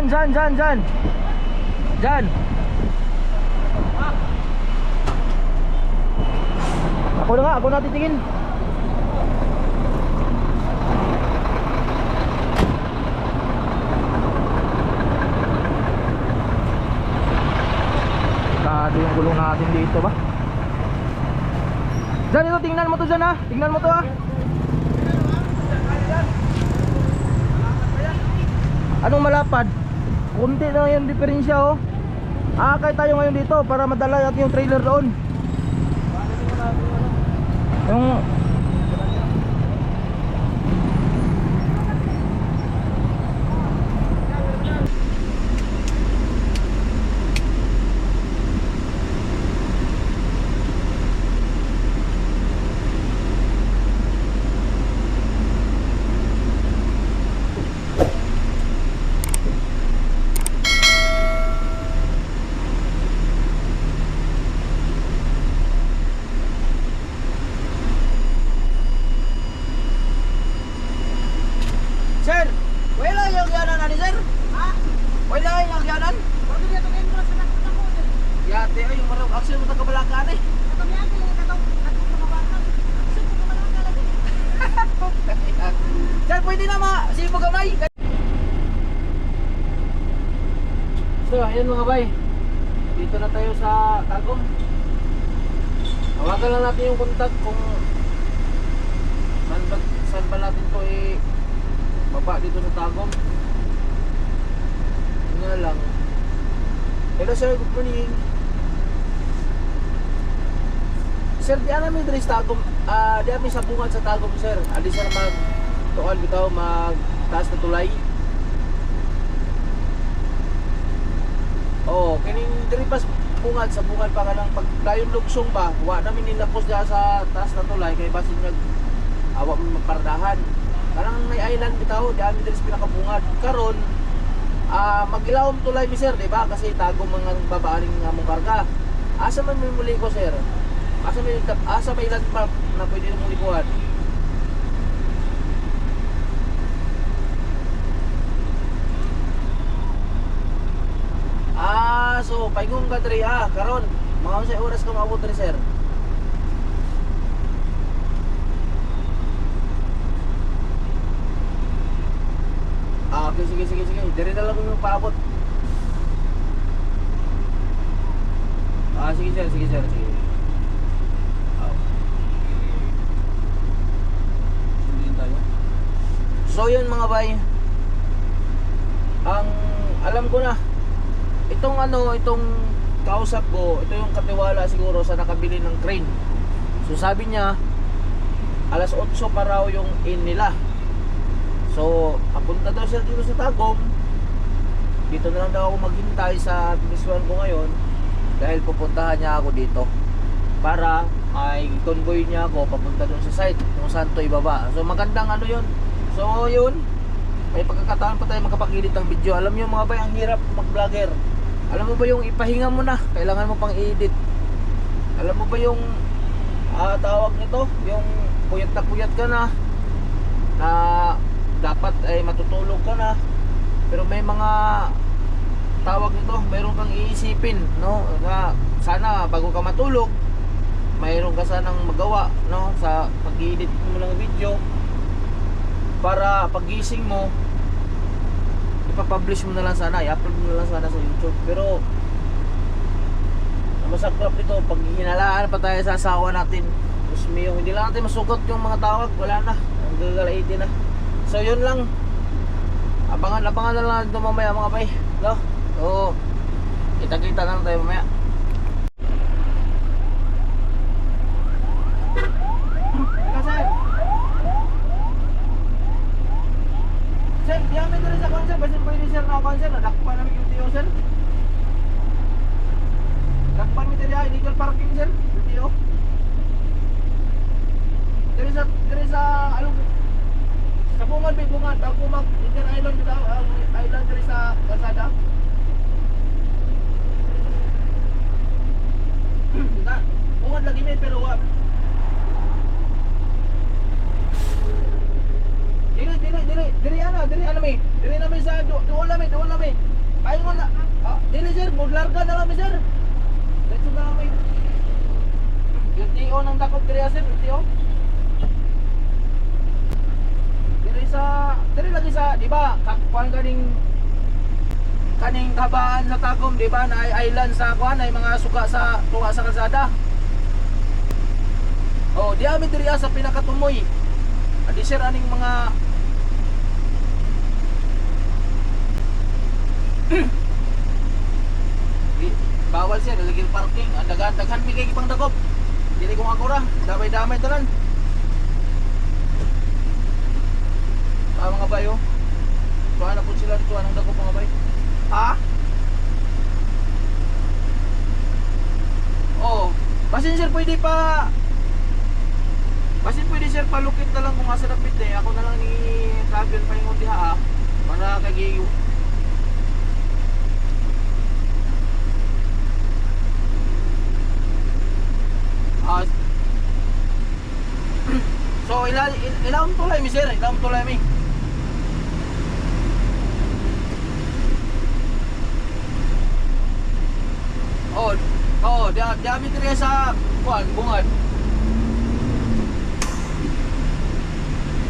Dyan, dyan, dyan, dyan. Dyan. Ako na nga, ako na titingin. Kado yung gulong natin dito ba? Dyan, ito, tingnan mo to dyan ha. Tingnan mo to ha. Anong malapad? Kunti na yung diferensya oh. Akay tayo ngayon dito para madala natin yung trailer doon. Yung Sir, wala yung yanan ani sir? Ha? Wala yung yanan? Bago niya itong entrance na nakita ko. Yate ay yung marang action mo tagabalakan eh. Katong yan, kailangan katong katong lumabakan. Kasi kung lumabakan lagi. Sir, pwede na ma, sige mo gamay. So, ayun mga bay. Dito na tayo sa Tagum. Hawakan lang natin yung contact kung saan ba, saan ba natin to eh baba dito sa Tagum. Yun nga lang. Hello sir, good morning. Sir, di namin diri sa Tagum. Ah, di namin sa bungat sa Tagum, sir. Adi sir mag tuon bitaw mag taas na tulay. Oh, kining diri pas bungat sa bungat pa kanang pag dayon lugsong ba, wa namin nilapos diha sa taas na tulay kay basin nag awa mo magpardahan. Kanang may island bitaw, di amin diri sa pinakabungad. Karon ah magilawom tulay mi sir, di ba? Kasi tago mga babaaning nga mong karga. Asa man may muli ko sir? Asa may asa may pa na pwede mong likuan? Ah, so paingong ka diri ah, karon. Mga unsay oras ka maabot diri sir? Ah, okay, sige, sige, sige. Diri na lang mo paabot. Ah, sige sir, sige sir, sige. Ah. So yun mga bay. Ang alam ko na itong ano, itong kausap ko, ito yung katiwala siguro sa nakabili ng crane. So sabi niya, alas 8 pa raw yung in nila. So, papunta daw siya dito sa Tagum. Dito na lang daw ako maghintay sa biniswan ko ngayon dahil pupuntahan niya ako dito para ay convoy niya ako papunta doon sa site kung saan to ibaba. So magandang ano yun. So yun, may pagkakataon pa tayo magkapag-edit ng video. Alam niyo mga bay, ang hirap mag-vlogger. Alam mo ba yung ipahinga mo na, kailangan mo pang i-edit. Alam mo ba yung ah, tawag nito, yung puyat na puyat ka na na dapat ay matutulog ka na pero may mga tawag nito, mayroon kang iisipin, no? Na sana bago ka matulog, mayroon ka sanang magawa, no? Sa pag-edit mo ng video para pagising mo ipapublish mo na lang sana, i-upload mo na lang sana sa YouTube. Pero masaklap nito, pag hinalaan pa tayo sa asawa natin, Diyos mio, hindi lang natin masugot yung mga tawag, wala na. Ang gagalaitin na. So yun lang. Abangan-abangan na lang natin mamaya mga bay. No? Oo. Kita-kita na lang tayo mamaya. Sir, Sir, di kami dito sa konser. Basta pwede sir. Nadakpan namin yung tiyo, sir. Dakpan mi diri illegal parking, sir. Yung tiyo. Diri sa, diri sa, along, sa bungan, may bungan. Ako mag, Inter Island, ang island diri sa Lazada. Na, bungan lagi may pero wa. Dili, dili, dili, dili ano, dili ano may, dili namin sa do, doon lang, doon lang. Kaya mo na. Ah, dili sir, maglarga na lang mi sir. Let's na lang mi. Yung TO ng dakop diri sir, yung TO. Diri sa, diri lagi sa, di ba? Kakuan kaning kaning kabaan sa Tagum, di ba? Na ay island sa kuan ay mga suka sa tuwa sa kalsada. Oh, di amin diri sa pinakatumoy. Adi sir aning mga Di- bawal sir, lagi parking. Ang dagan daghan mi kay pang dagop. Dili ko akura, damay-damay tanan. Ah, mga bayo. Tuwa na po sila dito anong dagop mga bay. Ha? Oh, basin sir pwede pa Basin pwede sir palukit na lang kung asa napit eh. Ako na lang ni Fabian pa yung diha ah. Para kay Ah. so ila il, ilawon tulay mi sir, ilawon tulay mi. Oh, oh, dia dia mi diri sa kuan bungad.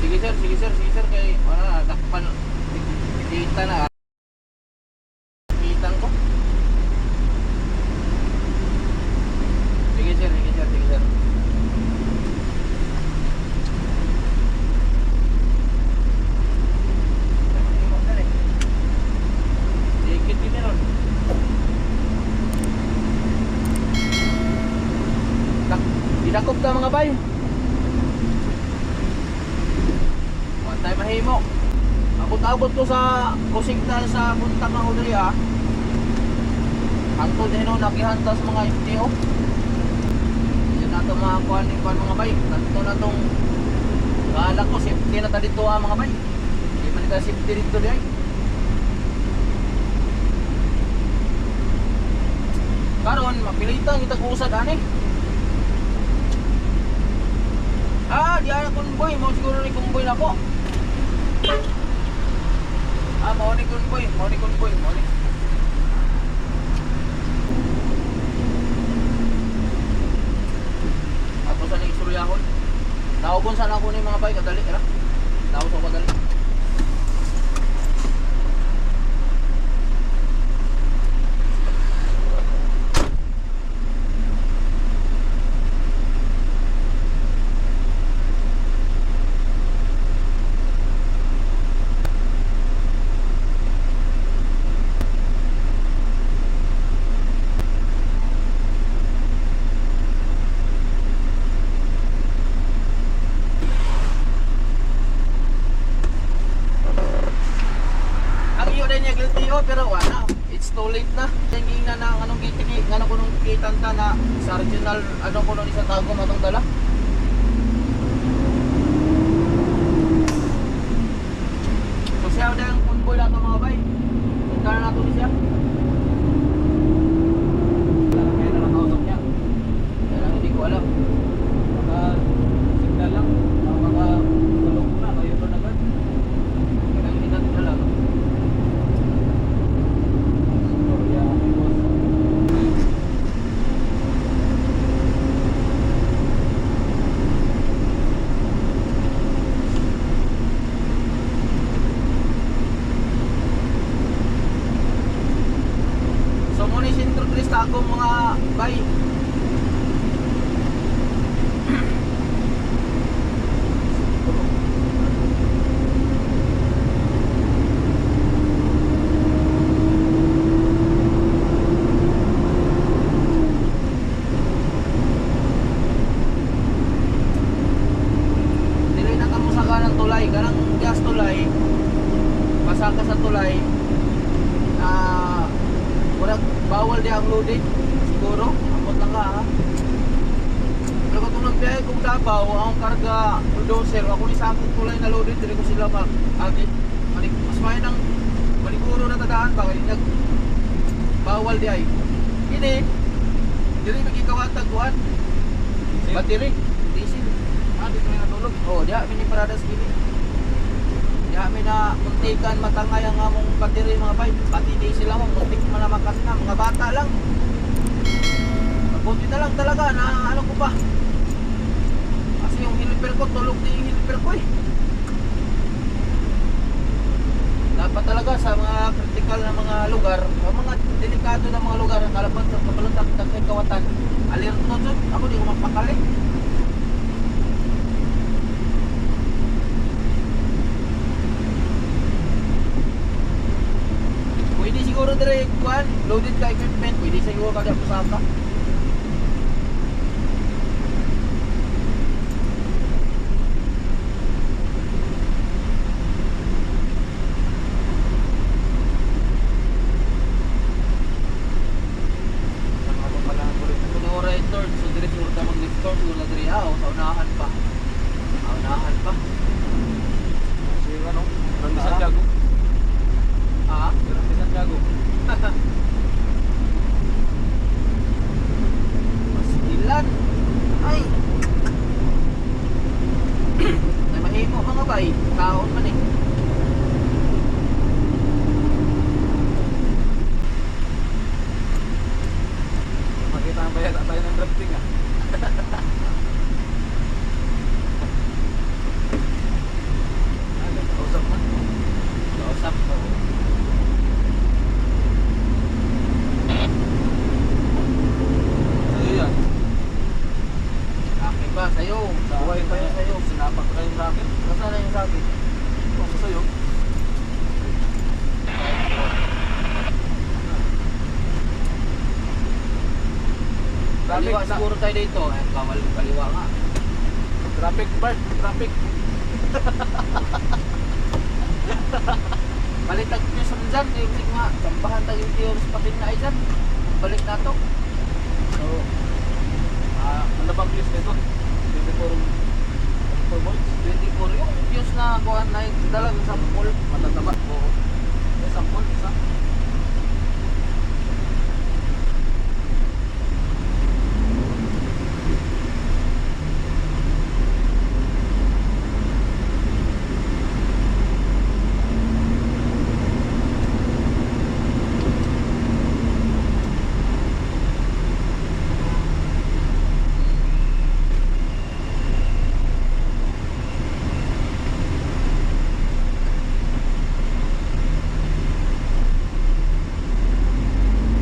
Sige sir, sige sir, sige sir kay wala takpan. Kita na. Kitang ko. Sige sir, sige sir, sige sir. Dikit din meron. Dak, dinakop ta mga bay. One time mahimo. Abot-abot ko sa sa punta ng Udria. Hantod din ako nakihantas mga MTO. Yan na ito mga kuhan ni kuhan mga bay. Nanto na itong Kala ko safety na dito ah mga bay. Hindi man ita safety dito di ay. Karon mapilitan kita kusad ani. Ah, di ana convoy mo siguro ni convoy na po. Ah, mo ni convoy, mo ni convoy, mo ni. Ato sa ni isturyahon. Naubon sana ako ni mga bay kadali ra. Naubon sa kadali. Ang iyo oh, pero wala. It's too late na. Tingin na na anong gitigi, ngano ko nung kitanta na sa original ano ko nung isa tago matong dala. So siya na ang convoy na ito mga bay. Punta na nato ni siya. Kaya na nakausap niya. Kaya lang hindi ko alam. Baka signal lang. Baka tulog na. Kayo doon agad. Kaya hindi natin alam. Storya, boss. So muna yung sentro dres tago mga bay. Dili na kamo sa kanang kanang gas tulay. Basa ka sa tulay. Ah, wala bawal di ang loading siguro amot lang ka ha pero kung nagbiyahe kung Davao ang karga bulldozer ako ni sa akong tulay na loading dili ko sila mag agit Malik, mas may nang maliguro na tadaan ba kaya nag bawal di ay ini dili magikawatag kuan battery diesel Ah, dito na natulog. oh dia mini parada sa Kami na muntikan matangay ang among battery mga bay. Pati di sila mo, muntik malamakas na. Mga bata lang. Mabuti na lang talaga na ano ko pa. Kasi yung helper ko, tulog din yung helper ko eh. Dapat talaga sa mga critical na mga lugar, sa mga delikado na mga lugar, kalaban sa kabalantak kay kawatan, alert no dun. Ako di ko mapakali. Pwede siguro dire kuan, loaded ka equipment, pwede siguro kada pusaka. Ang ako pala ang kulit ko no right turn, so dire siguro ta mag left turn siguro dire ah, sa unahan pa. Sa unahan pa. Sige ano, Randy Ah. Santiago. Ah, Randy Santiago. mas ilan. Ay. Ay mahimo mga bay, kaon man eh. Makita ang bayad tayo ng drafting ah. Ano, kausap man. Kausap ko. Sa'yo yan. Akin ba? Sa'yo. Buhay pa tayo sa'yo. Sinapak kayo sa akin. Nasaan na yung sa akin? Kung sa sa'yo. Traffic Kaliwa na. siguro tayo dito. Eh, bawal kaliwa nga. Traffic Bart. Traffic. Balitag nyo sa dyan. Yung sig nga. Sampahan tayo yung sa patin na ay dyan. Balik na to. So, ah, ano bang views nito? 24 24 volts. 24 yung views na kuhan na yung dalang sampol. Matataba. Oo. May sampol, isa.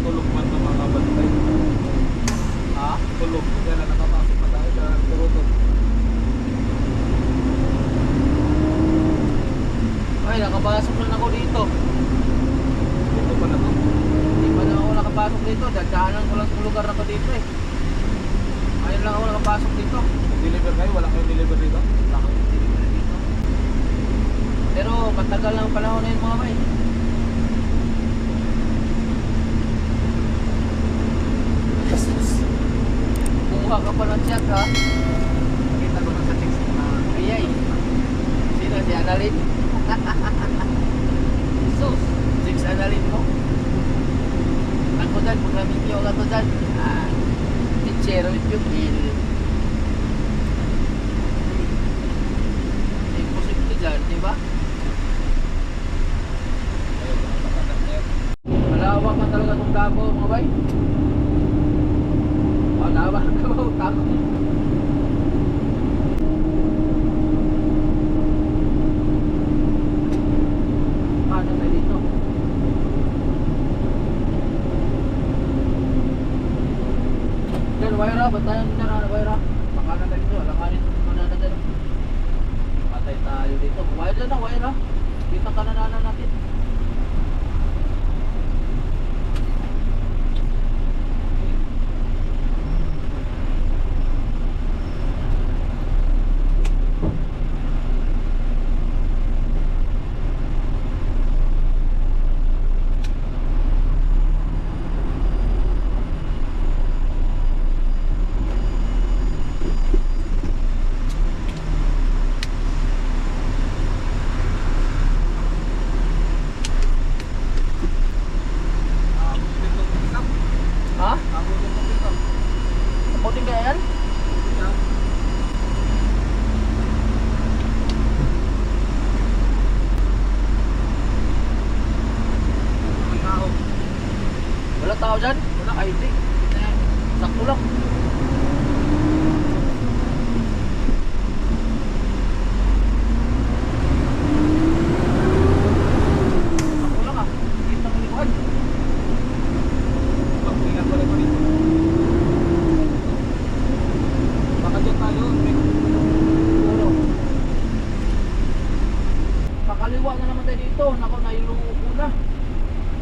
Tulog man ng mga bantay. Ha? Tulog. Kaya lang nakapasok pa tayo sa turutog. Ay, nakapasok na ako dito. Dito pa na to. Hindi pa na ako nakapasok dito. Dadaanan ko lang sa lugar ako dito eh. Ngayon lang ako nakapasok dito. Deliver kayo? Wala kayong deliver dito? Wala akong delivery dito. Pero matagal lang ang panahon na yun mga. Jesus. Kumuha ka pa ng chat ha. Nakita ko na sa text na Ayay. Sino si Annalyn? Jesus. Six Annalyn mo. Ako dyan, pagka-video ka to dyan. Ah, with you, Bill. Imposible dyan, di ba? Na. Malawak man talaga itong Davao, mga bay.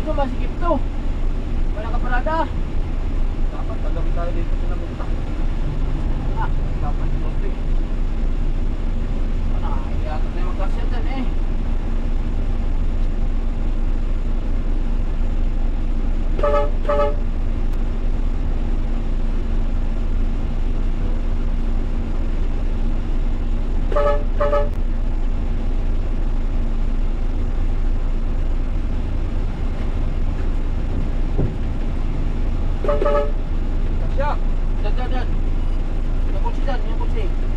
Dito masikip to. Wala ka parada. Dapat tagabi tayo dito sa napunta. Ah, dapat konti. Ano, iyakot na yung magkasya dyan eh. Thank you. 다 주고 돼.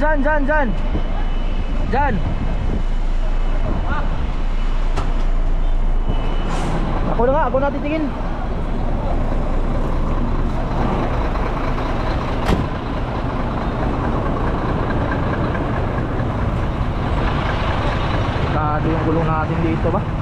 dyan, dyan, dyan. Dyan. Ako na nga, ako na titingin. Kado yung gulong natin dito ba?